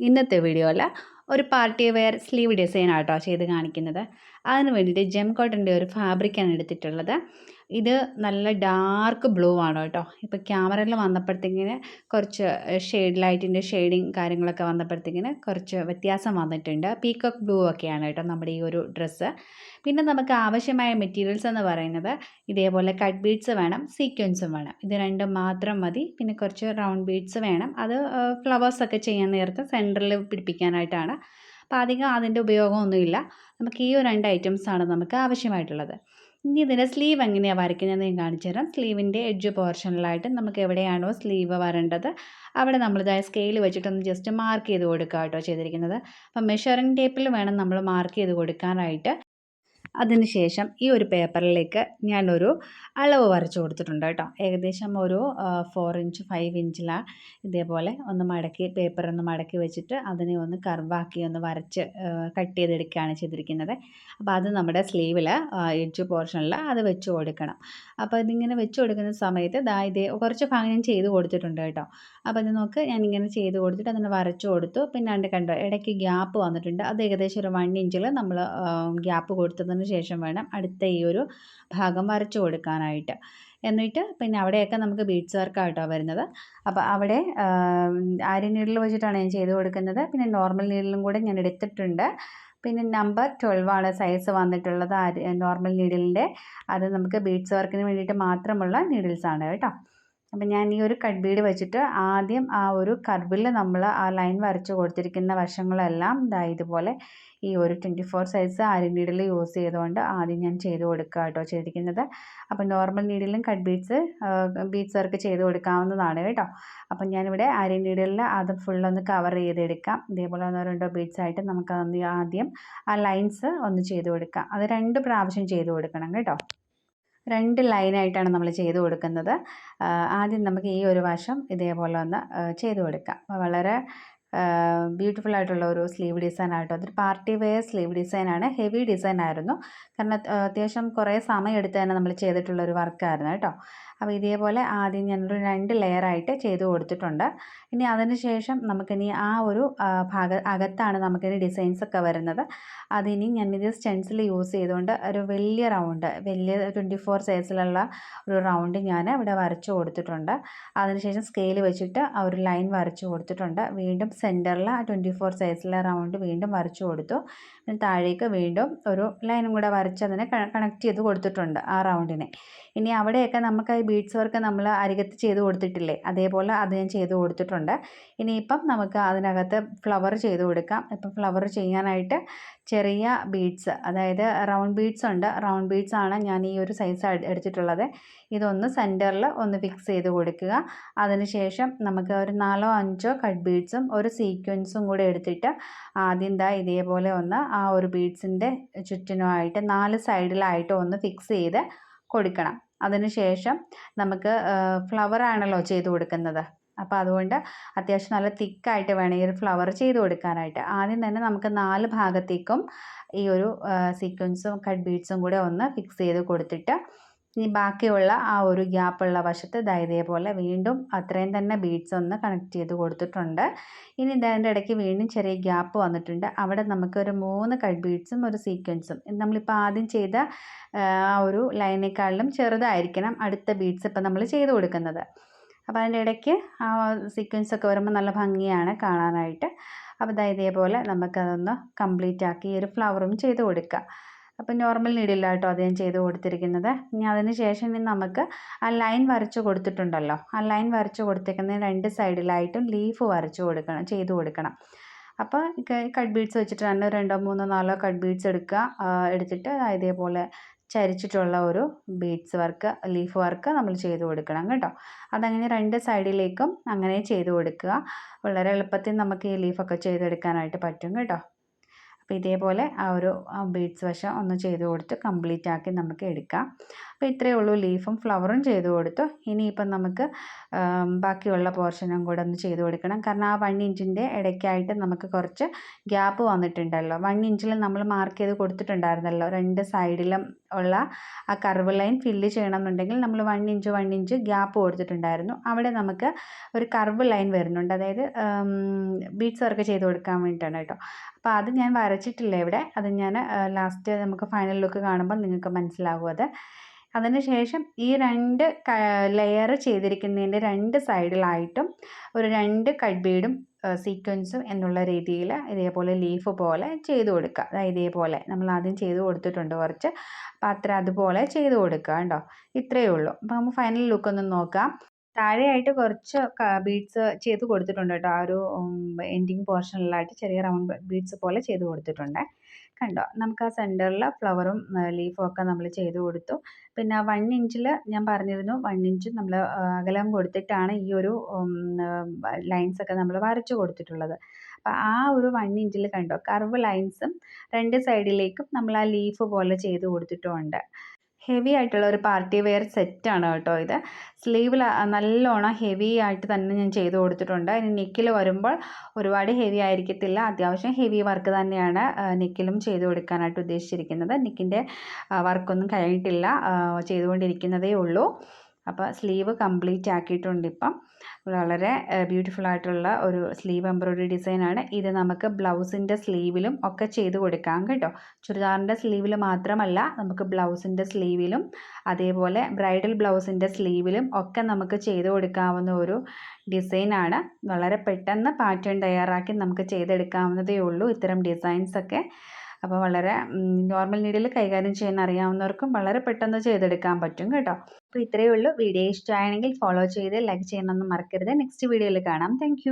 ഇന്നത്തെ വീഡിയോയിൽ ഒരു പാർട്ടി വെയർ സ്ലീവ് ഡിസൈൻ ആട്ടോ ചെയ്ത് കാണിക്കുന്നത്. അതിന് വേണ്ടിയിട്ട് ജെം കോട്ടന്റെ ഒരു ഫാബ്രിക്കാണ് എടുത്തിട്ടുള്ളത്. ഇത് നല്ല ഡാർക്ക് ബ്ലൂ ആണ് കേട്ടോ. ഇപ്പോൾ ക്യാമറയിൽ വന്നപ്പോഴത്തേക്കിന് കുറച്ച് ഷെയ്ഡ് ലൈറ്റിന്റെ ഷെയ്ഡിങ് കാര്യങ്ങളൊക്കെ വന്നപ്പോഴത്തേക്കിന് കുറച്ച് വ്യത്യാസം വന്നിട്ടുണ്ട്. പീക്കോക്ക് ബ്ലൂ ഒക്കെയാണ് കേട്ടോ നമ്മുടെ ഈ ഒരു ഡ്രസ്സ് പിന്നെ നമുക്ക് ആവശ്യമായ മെറ്റീരിയൽസ് എന്ന് പറയുന്നത് ഇതേപോലെ കട്ട് ബീഡ്സ് വേണം സീക്വൻസും വേണം. ഇത് രണ്ടും മാത്രം മതി. പിന്നെ കുറച്ച് റൗണ്ട് ബീഡ്സ് വേണം. അത് ഫ്ലവേഴ്സൊക്കെ ചെയ്യാൻ നേരത്തെ സെന്ററിൽ പിടിപ്പിക്കാനായിട്ടാണ് അപ്പോൾ അധികം അതിന്റെ ഉപയോഗമൊന്നുമില്ല. നമുക്ക് ഈ ഒരു രണ്ട് ഐറ്റംസാണ് നമുക്ക് ആവശ്യമായിട്ടുള്ളത്. ഇനി ഇതിന്റെ സ്ലീവ് എങ്ങനെയാണ് വരയ്ക്കുന്നത് ഞാൻ കാണിച്ചു തരാം. സ്ലീവിന്റെ എഡ്ജ് പോർഷനിലായിട്ട് നമുക്ക് എവിടെയാണോ സ്ലീവ് വരേണ്ടത് അവിടെ നമ്മളിതായ സ്കെയിൽ വെച്ചിട്ടൊന്ന് ജസ്റ്റ് മാർക്ക് ചെയ്ത് കൊടുക്കുക കേട്ടോ ചെയ്തിരിക്കുന്നത്. അപ്പം മെഷറിംഗ് ടേപ്പിൽ വേണം നമ്മൾ മാർക്ക് ചെയ്ത് കൊടുക്കാനായിട്ട്. അതിനുശേഷം ഈ ഒരു പേപ്പറിലേക്ക് ഞാനൊരു അളവ് വരച്ചു കൊടുത്തിട്ടുണ്ട് കേട്ടോ. ഏകദേശം ഒരു ഫോർ ഇഞ്ച് ഫൈവ് ഇഞ്ചിലാണ് ഇതേപോലെ ഒന്ന് മടക്കി പേപ്പർ ഒന്ന് മടക്കി വെച്ചിട്ട് അതിനെ ഒന്ന് കർവാക്കി ഒന്ന് വരച്ച് കട്ട് ചെയ്തെടുക്കുകയാണ് ചെയ്തിരിക്കുന്നത്. അപ്പോൾ അത് നമ്മുടെ സ്ലീവിൽ എഡ്ജ് പോർഷനിൽ അത് വെച്ച് കൊടുക്കണം. അപ്പോൾ ഇതിങ്ങനെ വെച്ച് കൊടുക്കുന്ന സമയത്ത് ദാ ഇതേ കുറച്ച് ഭാഗം ഞാൻ ചെയ്ത് കൊടുത്തിട്ടുണ്ട് കേട്ടോ. അപ്പോൾ ഇത് നോക്ക് ഞാനിങ്ങനെ ചെയ്ത് കൊടുത്തിട്ട് അതിനെ വരച്ചു കൊടുത്തു. പിന്നെ കണ്ടോ ഇടയ്ക്ക് ഗ്യാപ്പ് വന്നിട്ടുണ്ട്. അത് ഏകദേശം ഒരു വൺ ഇഞ്ചിൽ നമ്മൾ ഗ്യാപ്പ് കൊടുത്തതിന് ശേഷം വേണം അടുത്ത ഈ ഒരു ഭാഗം വരച്ചു കൊടുക്കാനായിട്ട്. എന്നിട്ട് പിന്നെ അവിടെയൊക്കെ നമുക്ക് ബീഡ്സ് വർക്കായിട്ടോ വരുന്നത്. അപ്പോൾ അവിടെ ആര്യ നീഡിൽ വെച്ചിട്ടാണ് ഞാൻ ചെയ്ത് കൊടുക്കുന്നത്. പിന്നെ നോർമൽ നീഡിലും കൂടെ ഞാൻ എടുത്തിട്ടുണ്ട്. പിന്നെ നമ്പർ ട്വൽവ് ആണ് സൈസ് വന്നിട്ടുള്ളത്. നോർമൽ നീഡിലിന്റെ അത് നമുക്ക് ബീഡ്സ് വർക്കിന് വേണ്ടിയിട്ട് മാത്രമുള്ള നീഡിൽസാണ് കേട്ടോ. അപ്പം ഞാൻ ഈ ഒരു കട്ട് ബീഡ് വെച്ചിട്ട് ആദ്യം ആ ഒരു കർവിൽ നമ്മൾ ആ ലൈൻ വരച്ച് കൊടുത്തിരിക്കുന്ന വശങ്ങളെല്ലാം ഇതാ ഇതുപോലെ ഈ ഒരു twenty four size aari needle use ചെയ്തുകൊണ്ട് ആദ്യം ഞാൻ ചെയ്ത് കൊടുക്കുക കേട്ടോ ചെയ്തിരിക്കുന്നത്. അപ്പോൾ നോർമൽ നീഡിലും കട്ട് ബീഡ്സ് ബീഡ്സ് വർക്ക് ചെയ്ത് കൊടുക്കാവുന്നതാണ് കേട്ടോ. അപ്പം ഞാനിവിടെ ആരി നീഡിലിൽ അത് ഫുള്ളൊന്ന് കവർ ചെയ്തെടുക്കാം. ഇതേപോലെ ഒന്നോ രണ്ടോ ബീഡ്സ് ആയിട്ട് നമുക്ക് ആദ്യം ആ ലൈൻസ് ഒന്ന് ചെയ്ത് കൊടുക്കാം. അത് രണ്ട് പ്രാവശ്യം ചെയ്ത് കൊടുക്കണം കേട്ടോ. രണ്ട് ലൈനായിട്ടാണ് നമ്മൾ ചെയ്ത് കൊടുക്കുന്നത്. ആദ്യം നമുക്ക് ഈ ഒരു വശം ഇതേപോലെ ഒന്ന് ചെയ്ത് കൊടുക്കാം. വളരെ ബ്യൂട്ടിഫുൾ ആയിട്ടുള്ള ഒരു സ്ലീവ് ഡിസൈൻ ആയിട്ടോ അതൊരു പാർട്ടി വെയർ സ്ലീവ് ഡിസൈനാണ് ഹെവി ഡിസൈൻ ആയിരുന്നു. കാരണം അത്യാവശ്യം കുറേ സമയം എടുത്ത് തന്നെ നമ്മൾ ചെയ്തിട്ടുള്ള ഒരു വർക്കായിരുന്നു കേട്ടോ. അപ്പോൾ ഇതേപോലെ ആദ്യം ഞാനൊരു രണ്ട് ലെയറായിട്ട് ചെയ്ത് കൊടുത്തിട്ടുണ്ട്. ഇനി അതിന് ശേഷം നമുക്കിനി ആ ഒരു ഭാഗ അകത്താണ് നമുക്കിനി ഡിസൈൻസ് ഒക്കെ വരുന്നത്. അതിനി ഞാൻ ഞാനിത് സ്റ്റെൻസിൽ യൂസ് ചെയ്തുകൊണ്ട് ഒരു വലിയ റൗണ്ട് വലിയ ട്വന്റി ഫോർ സൈസിലുള്ള ഒരു റൗണ്ട് ഞാൻ ഇവിടെ വരച്ചു കൊടുത്തിട്ടുണ്ട്. അതിനുശേഷം സ്കെയിൽ വെച്ചിട്ട് ആ ഒരു ലൈൻ വരച്ചു കൊടുത്തിട്ടുണ്ട്. വീണ്ടും സെന്ററിൽ ആ ട്വന്റി ഫോർ സൈസിലെ റൗണ്ട് വീണ്ടും വരച്ചു കൊടുത്തു. പിന്നെ താഴേക്ക് വീണ്ടും ഒരു ലൈനും കൂടെ വരച്ച് അതിനെ കണക്ട് ചെയ്ത് കൊടുത്തിട്ടുണ്ട് ആ റൗണ്ടിനെ ഇനി അവിടെയൊക്കെ നമുക്ക് ഈ ബീഡ്സ് വർക്ക് നമ്മൾ അരികത്ത് ചെയ്ത് കൊടുത്തിട്ടില്ലേ? അതേപോലെ അത് ഞാൻ ചെയ്ത് കൊടുത്തിട്ടുണ്ട്. ഇനിയിപ്പം നമുക്ക് അതിനകത്ത് ഫ്ലവർ ചെയ്ത് കൊടുക്കാം. ഇപ്പം ഫ്ലവർ ചെയ്യാനായിട്ട് ചെറിയ ബീഡ്സ് അതായത് റൗണ്ട് ബീഡ്സ് ഉണ്ട്. റൗണ്ട് ബീഡ്സ് ആണ് ഞാൻ ഈ ഒരു സൈസ് എടുത്തിട്ടുള്ളത്. ഇതൊന്ന് സെന്ററിൽ ഒന്ന് ഫിക്സ് ചെയ്ത് കൊടുക്കുക. അതിനുശേഷം നമുക്ക് ഒരു നാലോ അഞ്ചോ കട്ട് ബീഡ്സും ഒരു സീക്വൻസും കൂടെ എടുത്തിട്ട് ആദ്യം ദാ ഇതേപോലെ ഒന്ന് ആ ഒരു ബീഡ്സിന്റെ ചുറ്റിനുമായിട്ട് നാല് സൈഡിലായിട്ട് ഒന്ന് ഫിക്സ് ചെയ്ത് കൊടുക്കണം. അതിനുശേഷം നമുക്ക് ഫ്ലവർ ആണല്ലോ ചെയ്ത് കൊടുക്കുന്നത്. അപ്പോൾ അതുകൊണ്ട് അത്യാവശ്യം നല്ല തിക്കായിട്ട് വേണം ഈ ഒരു ഫ്ലവർ ചെയ്ത് കൊടുക്കാനായിട്ട്. ആദ്യം തന്നെ നമുക്ക് നാല് ഭാഗത്തേക്കും ഈ ഒരു സീക്വൻസും കട്ട് ബീഡ്സും കൂടെ ഒന്ന് ഫിക്സ് ചെയ്ത് കൊടുത്തിട്ട് ഇനി ബാക്കിയുള്ള ആ ഒരു ഗ്യാപ്പുള്ള വശത്ത് ഇതാ ഇതേപോലെ വീണ്ടും അത്രയും തന്നെ ബീഡ്സ് ഒന്ന് കണക്ട് ചെയ്ത് കൊടുത്തിട്ടുണ്ട്. ഇനി ഇതിന്റെ ഇടയ്ക്ക് വീണ്ടും ചെറിയ ഗ്യാപ്പ് വന്നിട്ടുണ്ട്. അവിടെ നമുക്ക് ഒരു മൂന്ന് കട്ട് ബീഡ്സും ഒരു സീക്വൻസും. നമ്മളിപ്പോൾ ആദ്യം ചെയ്ത ആ ഒരു ലൈനേക്കാളിലും ചെറുതായിരിക്കണം അടുത്ത ബീഡ്സ് ഇപ്പം നമ്മൾ ചെയ്ത് കൊടുക്കുന്നത്. അപ്പോൾ അതിന്റെ ഇടയ്ക്ക് ആ സീക്വൻസ് ഒക്കെ വരുമ്പോൾ നല്ല ഭംഗിയാണ് കാണാനായിട്ട്. അപ്പോൾ ഇതേപോലെ നമുക്കതൊന്ന് കംപ്ലീറ്റ് ആക്കി ഈ ഒരു ഫ്ലവറും ചെയ്ത് കൊടുക്കുക. അപ്പോൾ നോർമൽ നീഡില്ല കേട്ടോ അത് ഞാൻ ചെയ്ത് കൊടുത്തിരിക്കുന്നത്. ഇനി അതിന് ശേഷം ഇനി നമുക്ക് ആ ലൈൻ വരച്ച് കൊടുത്തിട്ടുണ്ടല്ലോ. ആ ലൈൻ വരച്ച് കൊടുത്തേക്കുന്ന രണ്ട് സൈഡിലായിട്ടും ലീഫ് വരച്ച് കൊടുക്കണം ചെയ്ത് കൊടുക്കണം. അപ്പോൾ കട്ട് ബീഡ്സ് വെച്ചിട്ട് തന്നെ രണ്ടോ മൂന്നോ നാലോ കട്ട് ബീഡ്സ് എടുക്കുക. എടുത്തിട്ട് ഇതേപോലെ ചരിച്ചിട്ടുള്ള ഒരു ബീഡ്സ് വർക്ക് ലീഫ് വർക്ക് നമ്മൾ ചെയ്ത് കൊടുക്കണം കേട്ടോ. അതങ്ങനെ രണ്ട് സൈഡിലേക്കും അങ്ങനെ ചെയ്ത് കൊടുക്കുക. വളരെ എളുപ്പത്തിൽ നമുക്ക് ഈ ലീഫൊക്കെ ചെയ്തെടുക്കാനായിട്ട് പറ്റും കേട്ടോ. അപ്പോൾ ഇതേപോലെ ആ ഒരു ബീഡ്സ് വശം ഒന്ന് ചെയ്ത് കൊടുത്ത് കംപ്ലീറ്റ് ആക്കി നമുക്ക് എടുക്കാം. അപ്പോൾ ഇത്രയേ ഉള്ളൂ ലീഫും ഫ്ലവറും ചെയ്ത് കൊടുത്തു. ഇനിയിപ്പം നമുക്ക് ബാക്കിയുള്ള പോർഷനും കൂടെ ഒന്ന് ചെയ്ത് കൊടുക്കണം. കാരണം ആ വൺ ഇഞ്ചിന്റെ ഇടയ്ക്കായിട്ട് നമുക്ക് കുറച്ച് ഗ്യാപ്പ് വന്നിട്ടുണ്ടല്ലോ. വൺ ഇഞ്ചിൽ നമ്മൾ മാർക്ക് ചെയ്ത് കൊടുത്തിട്ടുണ്ടായിരുന്നല്ലോ. രണ്ട് സൈഡിലും ഉള്ള ആ കർവ് ലൈൻ ഫില്ല് ചെയ്യണമെന്നുണ്ടെങ്കിൽ നമ്മൾ one inch one inch gap കൊടുത്തിട്ടുണ്ടായിരുന്നു. അവിടെ നമുക്ക് ഒരു കർവ് ലൈൻ വരുന്നുണ്ട്. അതായത് ബീഡ്സ് വർക്ക് ചെയ്ത് കൊടുക്കാൻ വേണ്ടിയിട്ടാണ് കേട്ടോ. അപ്പോൾ അത് ഞാൻ വരച്ചിട്ടില്ല ഇവിടെ. അത് ഞാൻ ലാസ്റ്റ് നമുക്ക് ഫൈനൽ ലുക്ക് കാണുമ്പോൾ നിങ്ങൾക്ക് മനസ്സിലാകും അത്. അതിന് ശേഷം ഈ രണ്ട് ലെയർ ചെയ്തിരിക്കുന്നതിന്റെ രണ്ട് സൈഡിലായിട്ടും ഒരു രണ്ട് കട്ട് ബീഡും സീക്വൻസും എന്നുള്ള രീതിയിൽ ഇതേപോലെ ലീഫ് പോലെ ചെയ്തു കൊടുക്കുക. അതായത് ഇതേപോലെ നമ്മൾ ആദ്യം ചെയ്തു കൊടുത്തിട്ടുണ്ട് കുറച്ച്. അപ്പോൾ അത്ര അതുപോലെ ചെയ്തു കൊടുക്കുക കേട്ടോ. ഇത്രയേ ഉള്ളൂ. അപ്പോൾ നമുക്ക് ഫൈനൽ ലുക്ക് ഒന്ന് നോക്കാം. താഴെയായിട്ട് കുറച്ച് ബീഡ്സ് ചെയ്ത് കൊടുത്തിട്ടുണ്ട് കേട്ടോ. ആ ഒരു എൻഡിങ് പോർഷനിലായിട്ട് ചെറിയ റൗണ്ട് ബീഡ്സ് പോലെ ചെയ്ത് കൊടുത്തിട്ടുണ്ട്. കണ്ടോ? നമുക്ക് ആ സെന്ററിൽ ഫ്ലവറും ലീഫും ഒക്കെ നമ്മൾ ചെയ്ത് കൊടുത്തു. പിന്നെ വൺ ഇഞ്ചിൽ ഞാൻ പറഞ്ഞിരുന്നു വൺ ഇഞ്ച് നമ്മൾ അകലം കൊടുത്തിട്ടാണ് ഈ ഒരു ലൈൻസ് ഒക്കെ നമ്മൾ വരച്ചു കൊടുത്തിട്ടുള്ളത്. അപ്പോൾ ആ ഒരു വൺ ഇഞ്ചിൽ കണ്ടോ? കർവ് ലൈൻസും രണ്ട് സൈഡിലേക്കും നമ്മൾ ആ ലീഫ് പോലെ ചെയ്ത് കൊടുത്തിട്ടുമുണ്ട്. ഹെവി ആയിട്ടുള്ള ഒരു പാർട്ടി വെയർ സെറ്റാണ് കേട്ടോ ഇത്. സ്ലീവിൽ നല്ലോണം ഹെവി ആയിട്ട് തന്നെ ഞാൻ ചെയ്ത് കൊടുത്തിട്ടുണ്ട്. ഇനി നെക്കിൽ വരുമ്പോൾ ഒരുപാട് ഹെവി ആയിരിക്കത്തില്ല. അത്യാവശ്യം ഹെവി വർക്ക് തന്നെയാണ് നെക്കിലും ചെയ്ത് കൊടുക്കാനായിട്ട് ഉദ്ദേശിച്ചിരിക്കുന്നത്. നെക്കിന്റെ വർക്കൊന്നും കഴിഞ്ഞിട്ടില്ല ചെയ്തുകൊണ്ടിരിക്കുന്നതേ ഉള്ളൂ. അപ്പോൾ സ്ലീവ് കംപ്ലീറ്റ് ആക്കിയിട്ടുണ്ട് ഇപ്പം. വളരെ ബ്യൂട്ടിഫുൾ ആയിട്ടുള്ള ഒരു സ്ലീവ് എംബ്രോയ്ഡറി ഡിസൈനാണ്. ഇത് നമുക്ക് ബ്ലൗസിന്റെ സ്ലീവിലും ഒക്കെ ചെയ്ത് കൊടുക്കാം കേട്ടോ. ചുരിദാറിന്റെ സ്ലീവിൽ മാത്രമല്ല നമുക്ക് ബ്ലൗസിന്റെ സ്ലീവിലും അതേപോലെ ബ്രൈഡൽ ബ്ലൗസിന്റെ സ്ലീവിലും ഒക്കെ നമുക്ക് ചെയ്ത് കൊടുക്കാവുന്ന ഒരു ഡിസൈനാണ്. വളരെ പെട്ടെന്ന് പാറ്റേൺ തയ്യാറാക്കി നമുക്ക് ചെയ്തെടുക്കാവുന്നതേ ഉള്ളൂ. ഇത്തരം ഡിസൈൻസൊക്കെ അപ്പോൾ വളരെ നോർമൽ നീഡിൽ കൈകാര്യം ചെയ്യാൻ അറിയാവുന്നവർക്കും വളരെ പെട്ടെന്ന് ചെയ്തെടുക്കാൻ പറ്റും കേട്ടോ. അപ്പോൾ ഇത്രയേ ഉള്ളൂ. വീഡിയോ ഇഷ്ടമായെങ്കിൽ ഫോളോ ചെയ്ത് ലൈക്ക് ചെയ്യണമെന്ന് മറക്കരുത്. നെക്സ്റ്റ് വീഡിയോയിൽ കാണാം. താങ്ക്